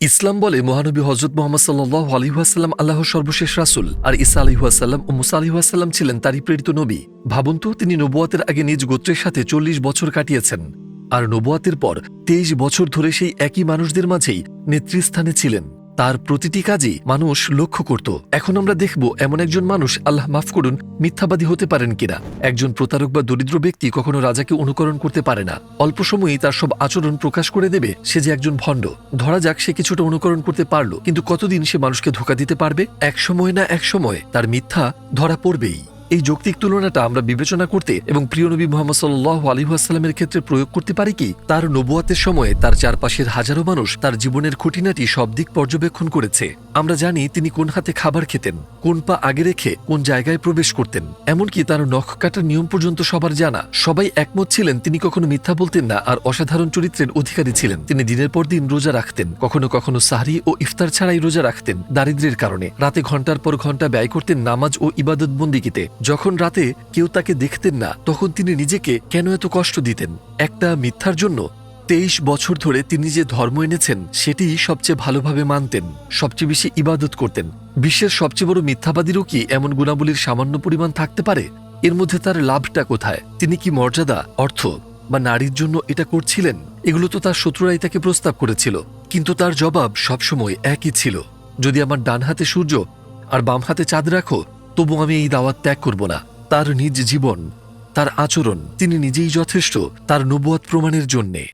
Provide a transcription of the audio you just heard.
ইসলাম বলে মহানবী হজরত মোহাম্মদ সাল্লাহ আলহিহাসাল্লাম আল্লাহ সর্বশেষ রাসুল। আর ইসা আলহিহাসাল্লাম ও মুসা আলহিহাসাল্লাম ছিলেন তারই প্রেরিত নবী। ভাবুন তো, তিনি নবুয়াতের আগে নিজ গোত্রের সাথে চল্লিশ বছর কাটিয়েছেন। আর নবুয়াতের পর তেইশ বছর ধরে সেই একই মানুষদের মাঝেই নেতৃস্থানে ছিলেন। তার প্রতিটি কাজই মানুষ লক্ষ্য করত। এখন আমরা দেখব এমন একজন মানুষ, আল্লাহ মাফ করুন, মিথ্যাবাদী হতে পারেন কিনা। একজন প্রতারক বা দরিদ্র ব্যক্তি কখনো রাজাকে অনুকরণ করতে পারে না। অল্প সময়েই তার সব আচরণ প্রকাশ করে দেবে, সে যে একজন ভণ্ড। ধরা যাক সে কিছুটা অনুকরণ করতে পারল, কিন্তু কতদিন সে মানুষকে ধোকা দিতে পারবে? এক সময় না এক সময় তার মিথ্যা ধরা পড়বেই। এই যৌক্তিক তুলনাটা আমরা বিবেচনা করতে এবং প্রিয় নবী মোহাম্মদ সাল্লাহ আলিহাস্লামের ক্ষেত্রে প্রয়োগ করতে পারি কি? তার নবুয়াতের সময়ে তার চারপাশের হাজারো মানুষ তার জীবনের খুঁটিনাটি সব দিক পর্যবেক্ষণ করেছে। আমরা জানি তিনি কোন হাতে খাবার খেতেন, কোন পা আগে রেখে কোন জায়গায় প্রবেশ করতেন। এমনকি তার নখ কাটার নিয়ম পর্যন্ত সবার জানা। সবাই একমত ছিলেন তিনি কখনো মিথ্যা বলতেন না আর অসাধারণ চরিত্রের অধিকারী ছিলেন। তিনি দিনের পর দিন রোজা রাখতেন, কখনো কখনো সাহরি ও ইফতার ছাড়াই রোজা রাখতেন দারিদ্র্যের কারণে। রাতে ঘণ্টার পর ঘণ্টা ব্যয় করতেন নামাজ ও ইবাদত বন্দিকিতে যখন রাতে কেউ তাকে দেখতেন না, তখন তিনি নিজেকে কেন এত কষ্ট দিতেন? একটা মিথ্যার জন্য তেইশ বছর ধরে তিনি যে ধর্ম এনেছেন, সেটি সবচেয়ে ভালোভাবে মানতেন, সবচেয়ে বেশি ইবাদত করতেন। বিশ্বের সবচেয়ে বড় মিথ্যাবাদীরও কি এমন গুণাবলীর সামান্য পরিমাণ থাকতে পারে? এর মধ্যে তার লাভটা কোথায়? তিনি কি মর্যাদা, অর্থ বা নারীর জন্য এটা করছিলেন? এগুলো তো তার শত্রুরাই তাকে প্রস্তাব করেছিল, কিন্তু তার জবাব সবসময় একই ছিল। যদি আমার ডান হাতে সূর্য আর বাম হাতে চাঁদ রাখো তবু আমি এই দাওয়াত ত্যাগ করব না। তার নিজ জীবন, তার আচরণ, তিনি নিজেই যথেষ্ট, তার নবুয়াত প্রমাণের জন্যে।